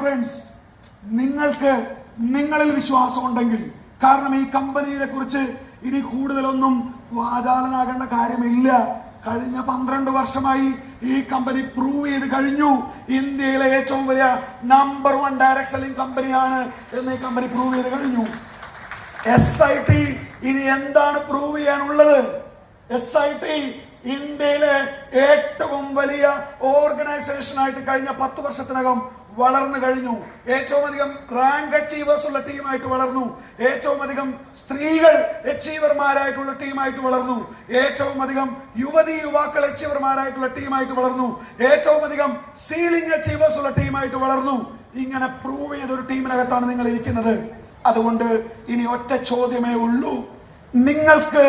Friends നിങ്ങൾക്ക് നിങ്ങളിൽ വിശ്വാസം ഉണ്ടെങ്കിൽ കാരണം ഈ കമ്പനിയെ കുറിച്ച് ഇനി കൂടുതലൊന്നും വാചാലനാകേണ്ട കാര്യമില്ല. കഴിഞ്ഞ പന്ത്രണ്ട് വർഷമായി ഈ കമ്പനി പ്രൂവ് ചെയ്ത് കഴിഞ്ഞു. ഇന്ത്യയിലെ ഏറ്റവും വലിയ നമ്പർ വൺ ഡയറക്ട് സെല്ലിംഗ് കമ്പനിയാണ് എന്ന് ഈ കമ്പനി പ്രൂവ് ചെയ്ത് കഴിഞ്ഞു. എസ് ഐ ടി ഇനി എന്താണ് പ്രൂവ് ചെയ്യാനുള്ളത്? എസ് ഐ ടി ഇന്ത്യയിലെ ഏറ്റവും വലിയ ഓർഗനൈസേഷൻ ആയിട്ട് കഴിഞ്ഞ പത്ത് വർഷത്തിനകം വളർന്നു കഴിഞ്ഞു. ഏറ്റവും അധികം റാങ്ക് അച്ചീവേഴ്സ് ഉള്ള ടീമായിട്ട് വളർന്നു. ഏറ്റവും അധികം സ്ത്രീകൾ അച്ചീവർമാരായിട്ടുള്ള ടീമായിട്ട് വളർന്നു. ഏറ്റവും അധികം യുവതി യുവാക്കൾ അച്ചീവർമാരായിട്ടുള്ള ടീമായിട്ട് വളർന്നു. ഏറ്റവും അധികം സീലിംഗ് അച്ചീവേഴ്സ് ഉള്ള ടീമായിട്ട് വളർന്നു. ഇങ്ങനെ പ്രൂവ് ചെയ്ത ഒരു ടീമിനകത്താണ് നിങ്ങൾ ഇരിക്കുന്നത് അതുകൊണ്ട് ഇനി ഒറ്റ ചോദ്യമേ ഉള്ളൂ. നിങ്ങൾക്ക്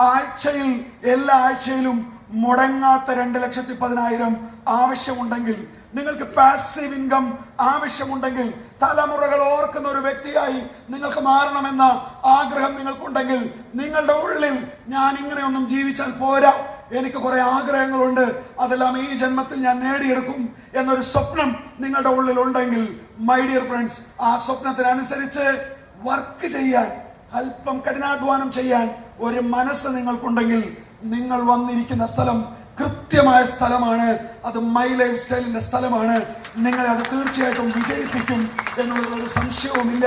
ആഴ്ചയിൽ എല്ലാ ആഴ്ചയിലും മുടങ്ങാത്ത രണ്ട് ലക്ഷത്തി പതിനായിരം ആവശ്യമുണ്ടെങ്കിൽ നിങ്ങൾക്ക് പാസീവ് ഇൻകം ആവശ്യമുണ്ടെങ്കിൽ തലമുറകൾ ഓർക്കുന്ന ഒരു വ്യക്തിയായി നിങ്ങൾക്ക് മാറണമെന്ന ആഗ്രഹം നിങ്ങൾക്കുണ്ടെങ്കിൽ നിങ്ങളുടെ ഉള്ളിൽ ഞാൻ ഇങ്ങനെയൊന്നും ജീവിച്ചാൽ പോരാ. എനിക്ക് കുറെ ആഗ്രഹങ്ങളുണ്ട്. അതെല്ലാം ഈ ജന്മത്തിൽ ഞാൻ നേടിയെടുക്കും എന്നൊരു സ്വപ്നം നിങ്ങളുടെ ഉള്ളിൽ ഉണ്ടെങ്കിൽ മൈ ഡിയർ ഫ്രണ്ട്സ് ആ സ്വപ്നത്തിനനുസരിച്ച് വർക്ക് ചെയ്യാൻ അല്പം കഠിനാധ്വാനം ചെയ്യാൻ ഒരു മനസ്സ് നിങ്ങൾക്കുണ്ടെങ്കിൽ നിങ്ങൾ വന്നിരിക്കുന്ന സ്ഥലം കൃത്യമായ സ്ഥലമാണ്. അത് മൈ ലൈഫ് സ്റ്റൈലിന്റെ സ്ഥലമാണ്. നിങ്ങളെ അത് തീർച്ചയായിട്ടും വിജയിപ്പിക്കും എന്നുള്ളൊരു സംശയവുമില്ല.